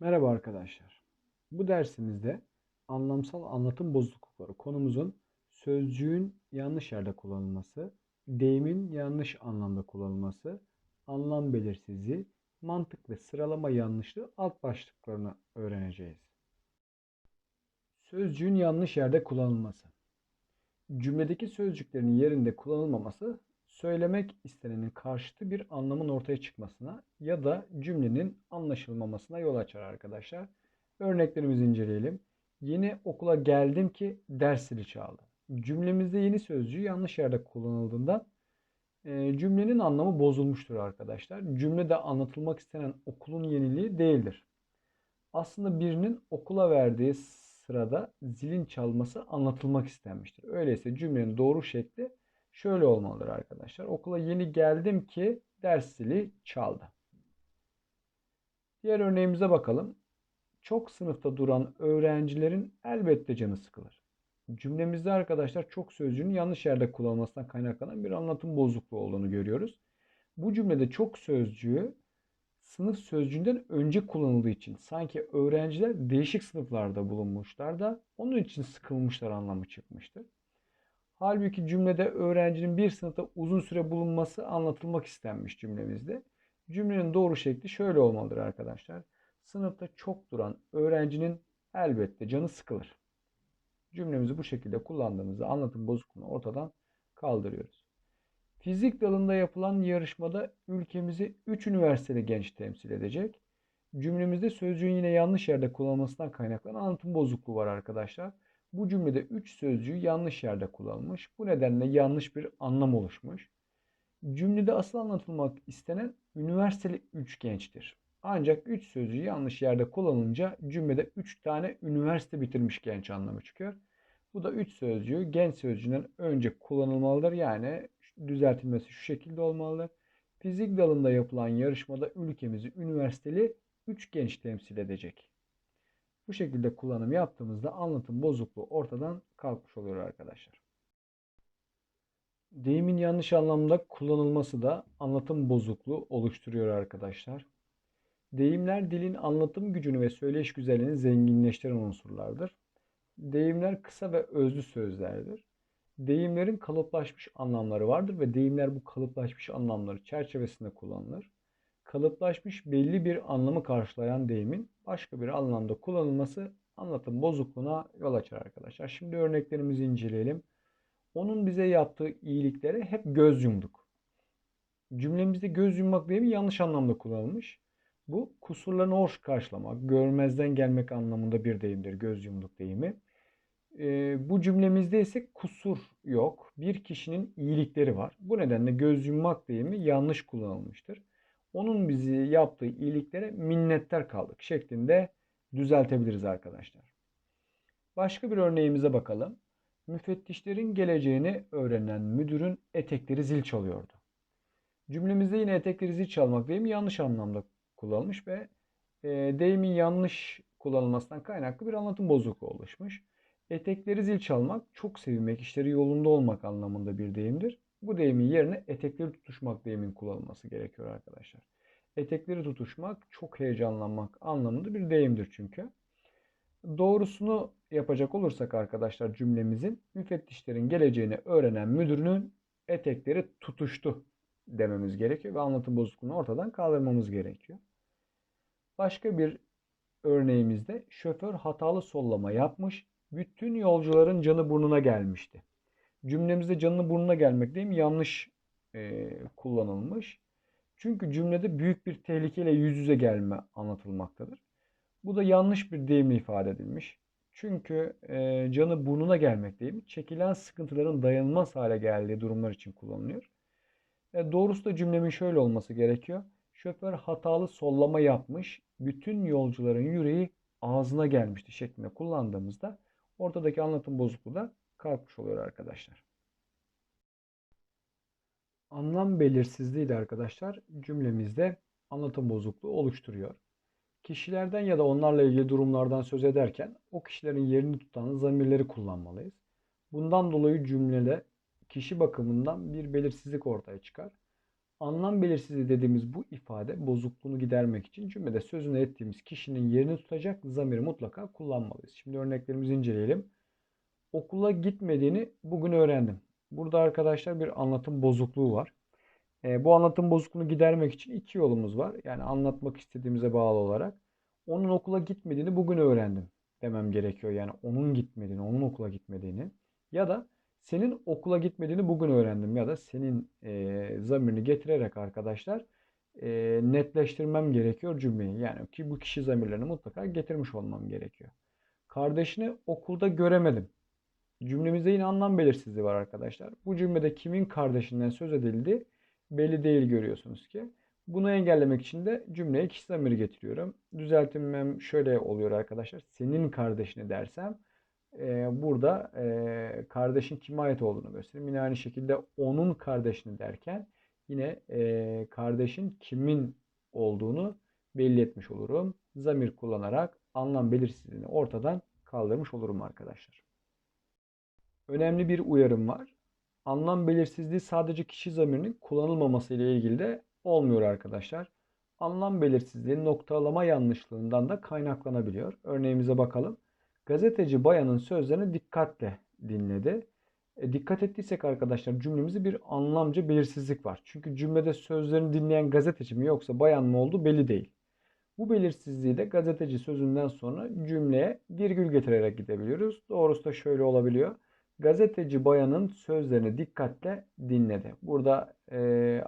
Merhaba arkadaşlar. Bu dersimizde anlamsal anlatım bozuklukları konumuzun sözcüğün yanlış yerde kullanılması, deyimin yanlış anlamda kullanılması, anlam belirsizliği, mantık ve sıralama yanlışlığı alt başlıklarını öğreneceğiz. Sözcüğün yanlış yerde kullanılması. Cümledeki sözcüklerin yerinde kullanılmaması söylemek istenenin karşıtı bir anlamın ortaya çıkmasına ya da cümlenin anlaşılmamasına yol açar arkadaşlar. Örneklerimizi inceleyelim. Yeni okula geldim ki ders zili çaldı. Cümlemizde yeni sözcüğü yanlış yerde kullanıldığından e, cümlenin anlamı bozulmuştur arkadaşlar. Cümlede anlatılmak istenen okulun yeniliği değildir. Aslında birinin okula verdiği sırada zilin çalması anlatılmak istenmiştir. Öyleyse cümlenin doğru şekli şöyle olmalıdır arkadaşlar. Okula yeni geldim ki ders zili çaldı. Diğer örneğimize bakalım. Çok sınıfta duran öğrencilerin elbette canı sıkılır. Cümlemizde arkadaşlar çok sözcüğünün yanlış yerde kullanılmasından kaynaklanan bir anlatım bozukluğu olduğunu görüyoruz. Bu cümlede çok sözcüğü sınıf sözcüğünden önce kullanıldığı için sanki öğrenciler değişik sınıflarda bulunmuşlar da onun için sıkılmışlar anlamı çıkmıştır. Halbuki cümlede öğrencinin bir sınıfta uzun süre bulunması anlatılmak istenmiş cümlemizde. Cümlenin doğru şekli şöyle olmalıdır arkadaşlar. Sınıfta çok duran öğrencinin elbette canı sıkılır. Cümlemizi bu şekilde kullandığımızda anlatım bozukluğunu ortadan kaldırıyoruz. Fizik dalında yapılan yarışmada ülkemizi 3 üniversiteli genç temsil edecek. Cümlemizde sözcüğün yine yanlış yerde kullanılmasından kaynaklanan anlatım bozukluğu var arkadaşlar. Bu cümlede 3 sözcüğü yanlış yerde kullanılmış. Bu nedenle yanlış bir anlam oluşmuş. Cümlede asıl anlatılmak istenen üniversiteli 3 gençtir. Ancak 3 sözcüğü yanlış yerde kullanılınca cümlede 3 tane üniversite bitirmiş genç anlamı çıkıyor. Bu da 3 sözcüğü genç sözcüğünden önce kullanılmalıdır. Yani düzeltilmesi şu şekilde olmalıdır. Fizik dalında yapılan yarışmada ülkemizi üniversiteli 3 genç temsil edecek. Bu şekilde kullanım yaptığımızda anlatım bozukluğu ortadan kalkmış oluyor arkadaşlar. Deyimin yanlış anlamda kullanılması da anlatım bozukluğu oluşturuyor arkadaşlar. Deyimler dilin anlatım gücünü ve söyleyiş güzelliğini zenginleştiren unsurlardır. Deyimler kısa ve özlü sözlerdir. Deyimlerin kalıplaşmış anlamları vardır ve deyimler bu kalıplaşmış anlamları çerçevesinde kullanılır kalıplaşmış belli bir anlamı karşılayan deyimin başka bir anlamda kullanılması anlatım bozukluğuna yol açar arkadaşlar. Şimdi örneklerimizi inceleyelim. Onun bize yaptığı iyiliklere hep göz yumduk. Cümlemizde göz yummak deyimi yanlış anlamda kullanılmış. Bu kusurlarını hoş karşılamak, görmezden gelmek anlamında bir deyimdir göz yumduk deyimi. E, bu cümlemizde ise kusur yok. Bir kişinin iyilikleri var. Bu nedenle göz yummak deyimi yanlış kullanılmıştır onun bizi yaptığı iyiliklere minnettar kaldık şeklinde düzeltebiliriz arkadaşlar. Başka bir örneğimize bakalım. Müfettişlerin geleceğini öğrenen müdürün etekleri zil çalıyordu. Cümlemizde yine etekleri zil çalmak deyimi yanlış anlamda kullanılmış ve e, deyimin yanlış kullanılmasından kaynaklı bir anlatım bozukluğu oluşmuş. Etekleri zil çalmak çok sevinmek, işleri yolunda olmak anlamında bir deyimdir. Bu deyimin yerine etekleri tutuşmak deyimin kullanılması gerekiyor arkadaşlar. Etekleri tutuşmak çok heyecanlanmak anlamında bir deyimdir çünkü. Doğrusunu yapacak olursak arkadaşlar cümlemizin müfettişlerin geleceğini öğrenen müdürünün etekleri tutuştu dememiz gerekiyor ve anlatım bozukluğunu ortadan kaldırmamız gerekiyor. Başka bir örneğimizde şoför hatalı sollama yapmış, bütün yolcuların canı burnuna gelmişti. Cümlemizde canını burnuna gelmek değil mi? Yanlış e, kullanılmış. Çünkü cümlede büyük bir tehlikeyle yüz yüze gelme anlatılmaktadır. Bu da yanlış bir deyimle ifade edilmiş. Çünkü e, canı burnuna gelmek deyimi çekilen sıkıntıların dayanılmaz hale geldiği durumlar için kullanılıyor. E, doğrusu da cümlemin şöyle olması gerekiyor. Şoför hatalı sollama yapmış, bütün yolcuların yüreği ağzına gelmişti şeklinde kullandığımızda ortadaki anlatım bozukluğu da kalkmış oluyor arkadaşlar. Anlam belirsizliği de arkadaşlar cümlemizde anlatım bozukluğu oluşturuyor. Kişilerden ya da onlarla ilgili durumlardan söz ederken o kişilerin yerini tutan zamirleri kullanmalıyız. Bundan dolayı cümlede kişi bakımından bir belirsizlik ortaya çıkar. Anlam belirsizliği dediğimiz bu ifade bozukluğunu gidermek için cümlede sözünü ettiğimiz kişinin yerini tutacak zamiri mutlaka kullanmalıyız. Şimdi örneklerimizi inceleyelim. Okula gitmediğini bugün öğrendim. Burada arkadaşlar bir anlatım bozukluğu var. E, bu anlatım bozukluğunu gidermek için iki yolumuz var. Yani anlatmak istediğimize bağlı olarak. Onun okula gitmediğini bugün öğrendim demem gerekiyor. Yani onun gitmediğini, onun okula gitmediğini. Ya da senin okula gitmediğini bugün öğrendim. Ya da senin e, zamirini getirerek arkadaşlar e, netleştirmem gerekiyor cümleyi. Yani ki bu kişi zamirlerini mutlaka getirmiş olmam gerekiyor. Kardeşini okulda göremedim. Cümlemizde yine anlam belirsizliği var arkadaşlar. Bu cümlede kimin kardeşinden söz edildi belli değil görüyorsunuz ki. Bunu engellemek için de cümleye kişi zamiri getiriyorum. Düzeltmem şöyle oluyor arkadaşlar. Senin kardeşini dersem e, burada e, kardeşin kime ait olduğunu gösterir. Yine aynı şekilde onun kardeşini derken yine e, kardeşin kimin olduğunu belli etmiş olurum. Zamir kullanarak anlam belirsizliğini ortadan kaldırmış olurum arkadaşlar. Önemli bir uyarım var. Anlam belirsizliği sadece kişi zamirinin kullanılmaması ile ilgili de olmuyor arkadaşlar. Anlam belirsizliği noktalama yanlışlığından da kaynaklanabiliyor. Örneğimize bakalım. Gazeteci bayanın sözlerini dikkatle dinledi. E, dikkat ettiysek arkadaşlar cümlemizde bir anlamca belirsizlik var. Çünkü cümlede sözlerini dinleyen gazeteci mi yoksa bayan mı olduğu belli değil. Bu belirsizliği de gazeteci sözünden sonra cümleye virgül getirerek gidebiliyoruz. Doğrusu da şöyle olabiliyor. Gazeteci bayanın sözlerini dikkatle dinledi. Burada e,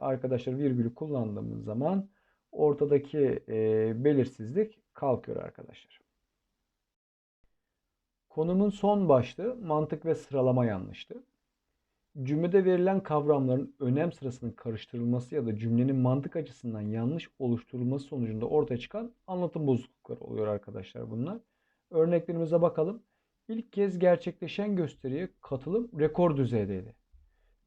arkadaşlar virgülü kullandığımız zaman ortadaki e, belirsizlik kalkıyor arkadaşlar. Konumun son başlığı mantık ve sıralama yanlıştı. Cümlede verilen kavramların önem sırasının karıştırılması ya da cümlenin mantık açısından yanlış oluşturulması sonucunda ortaya çıkan anlatım bozuklukları oluyor arkadaşlar bunlar. Örneklerimize bakalım. İlk kez gerçekleşen gösteriye katılım rekor düzeydeydi.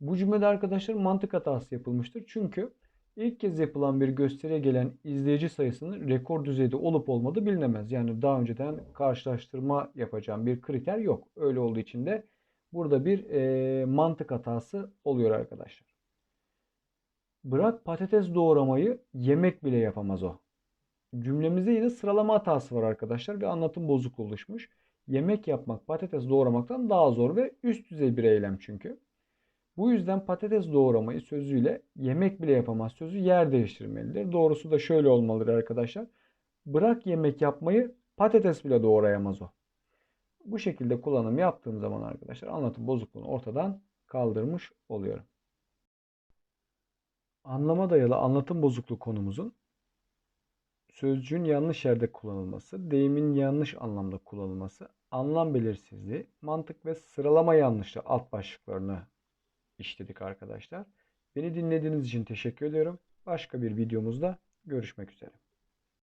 Bu cümlede arkadaşlar mantık hatası yapılmıştır. Çünkü ilk kez yapılan bir gösteriye gelen izleyici sayısının rekor düzeyde olup olmadığı bilinemez. Yani daha önceden karşılaştırma yapacağım bir kriter yok. Öyle olduğu için de burada bir e, mantık hatası oluyor arkadaşlar. Bırak patates doğramayı yemek bile yapamaz o. Cümlemizde yine sıralama hatası var arkadaşlar ve anlatım bozuk oluşmuş. Yemek yapmak patates doğramaktan daha zor ve üst düzey bir eylem çünkü. Bu yüzden patates doğramayı sözüyle yemek bile yapamaz sözü yer değiştirmelidir. Doğrusu da şöyle olmalıdır arkadaşlar. Bırak yemek yapmayı patates bile doğrayamaz o. Bu şekilde kullanım yaptığım zaman arkadaşlar anlatım bozukluğunu ortadan kaldırmış oluyorum. Anlama dayalı anlatım bozukluğu konumuzun sözcüğün yanlış yerde kullanılması, deyimin yanlış anlamda kullanılması, anlam belirsizliği, mantık ve sıralama yanlışlığı alt başlıklarını işledik arkadaşlar. Beni dinlediğiniz için teşekkür ediyorum. Başka bir videomuzda görüşmek üzere.